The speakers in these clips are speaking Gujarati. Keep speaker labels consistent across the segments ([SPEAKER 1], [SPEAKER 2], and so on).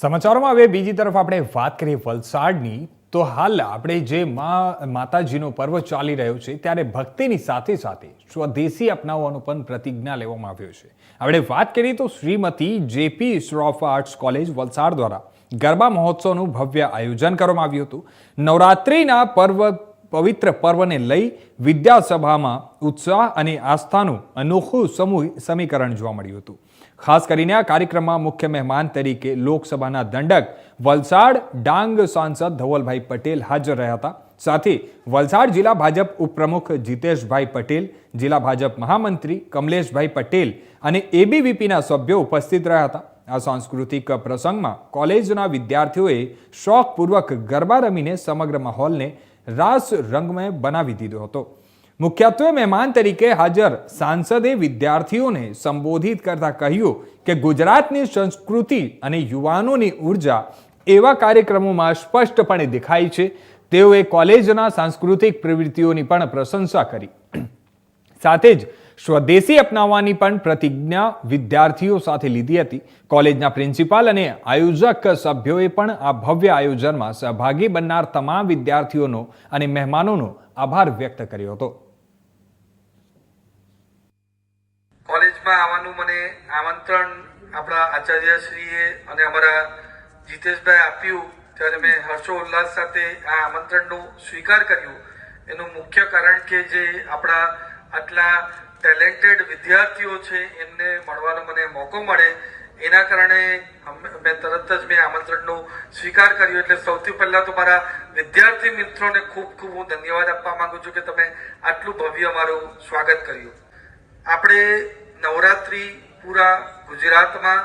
[SPEAKER 1] સમાચારોમાં હવે બીજી તરફ આપણે વાત કરીએ વલસાડની, તો હાલ આપણે જે મા, માતાજીનો પર્વ ચાલી રહ્યો છે, ત્યારે ભક્તિની સાથે સાથે સ્વદેશી અપનાવવાનો પણ પ્રતિજ્ઞા લેવામાં આવ્યો છે. આપણે વાત કરીએ તો Shrimati JP of arts college Valsad દ્વારા ગરબા મહોત્સવનું ભવ્ય આયોજન કરવામાં આવ્યું હતું. નવરાત્રિના પર્વ પવિત્ર પર્વને લઈ વિદ્યાસભામાં ઉત્સાહ અને આસ્થાનું અનોખું સમૂહ સમીકરણ જોવા મળ્યું હતું. ખાસ કરીને આ કાર્યક્રમમાં મુખ્ય મહેમાન તરીકે લોકસભાના દંડક વલસાડ ડાંગ સાંસદ ધવલભાઈ પટેલ હાજર રહ્યા હતા. સાથે વલસાડ જિલ્લા ભાજપ ઉપપ્રમુખ જીતેશભાઈ પટેલ, જિલ્લા ભાજપ મહામંત્રી કમલેશભાઈ પટેલ અને એબીવીપીના સભ્યો ઉપસ્થિત રહ્યા હતા. આ સાંસ્કૃતિક પ્રસંગમાં કોલેજના વિદ્યાર્થીઓએ શોખપૂર્વક ગરબા રમીને સમગ્ર માહોલને રાસ રંગમય બનાવી દીધો હતો. મુખ્યત્વે મહેમાન તરીકે હાજર સાંસદે વિદ્યાર્થીઓને સંબોધિત કરતા કહ્યું કે ગુજરાતની સંસ્કૃતિ અને યુવાનોની ઊર્જા એવા કાર્યક્રમોમાં સ્પષ્ટપણે દેખાય છે. તેઓએ કોલેજના સાંસ્કૃતિક પ્રવૃત્તિઓની પણ પ્રશંસા કરી. સાથે જ સ્વદેશી અપનાવવાની પણ પ્રતિજ્ઞા વિદ્યાર્થીઓ સાથે લીધી હતી. કોલેજના પ્રિન્સિપાલ અને આયોજક સભ્યોએ પણ આ ભવ્ય આયોજનમાં સહભાગી બનનાર તમામ વિદ્યાર્થીઓનો અને મહેમાનોનો આભાર વ્યક્ત કર્યો હતો.
[SPEAKER 2] કોલેજમાં આવવાનું મને આમંત્રણ આપણા આચાર્યશ્રીએ અને અમારા જીતેશભાઈ આપ્યું, ત્યારે મેં હર્ષો ઉલ્લાસ સાથે આ આમંત્રણનો સ્વીકાર કર્યો. એનું મુખ્ય કારણ કે જે આપણા આટલા ટેલેન્ટેડ વિદ્યાર્થીઓ છે, એમને મળવાનો મને મોકો મળે. એના કારણે મેં તરત જ મેં આમંત્રણનો સ્વીકાર કર્યો. એટલે સૌથી પહેલા તો મારા વિદ્યાર્થી મિત્રોને ખૂબ ખૂબ હું ધન્યવાદ આપવા માંગુ છું કે તમે આટલું ભવ્ય મારું સ્વાગત કર્યું. આપણે નવરાત્રી પૂરા ગુજરાતમાં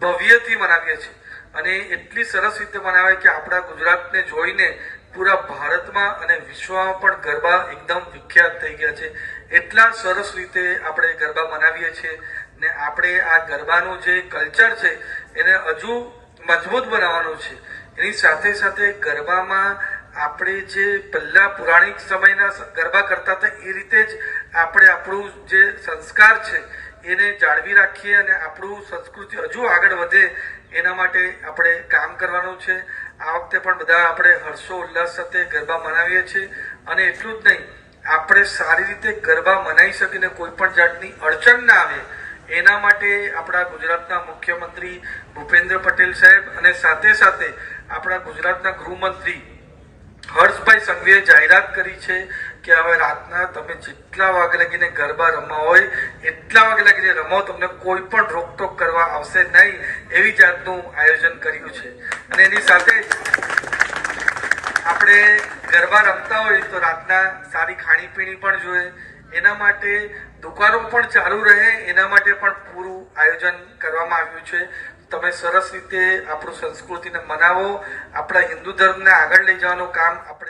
[SPEAKER 2] ભવ્યથી મનાવીએ છીએ. અને એટલી સરસ રીતે મનાવે કે આપણા ગુજરાતને જોઈને પૂરા ભારતમાં અને વિશ્વમાં પણ ગરબા એકદમ વિખ્યાત થઈ ગયા છે. એટલા સરસ રીતે આપણે ગરબા મનાવીએ છીએ ને આપણે આ ગરબાનું જે કલ્ચર છે, એને હજુ મજબૂત બનાવવાનું છે. એની સાથે સાથે ગરબામાં આપણે જે પહેલા પુરાણિક સમયના ગરબા કરતા હતા, એ રીતે જ આપણે આપણું જે સંસ્કાર છે, એને જાળવી રાખીએ અને આપણું સંસ્કૃતિ હજુ આગળ વધે, એના માટે આપણે કામ કરવાનું છે. આ વખતે પણ બધા આપણે હર્ષો, ઉલ્લાસ સાથે ગરબા મનાવીએ છીએ. અને એટલું જ નહીં આપણે સારી રીતે ગરબા મનાવી શકીને કોઈ પણ જાતની અડચણ ના આવે, એના માટે આપણા ગુજરાતના મુખ્યમંત્રી ભૂપેન્દ્ર પટેલ સાહેબ અને સાથે સાથે આપણા ગુજરાતના ગૃહમંત્રી હર્ષભાઈ સંઘવીએ જાહેરાત કરી છે કે હવે રાતના તમે જેટલા વાગે લગીને ગરબા રમવા હોય, એટલા વાગે લગીને રમો, તમને કોઈ પણ રોકટોક કરવા આવશે નહીં એવી જાતનું આયોજન કર્યું છે. અને એની સાથે આપણે ગરબા રમતા હોય તો રાતના સારી ખાણીપીણી પણ જોઈએ. એના માટે દુકાનો પણ ચાલુ રહે. એના માટે પણ પૂરું આયોજન કરવામાં આવ્યું છે. તમે સરસ રીતે આપણું સંસ્કૃતિને મનાવો. આપણા હિન્દુ ધર્મને આગળ લઈ જવાનું કામ આપણે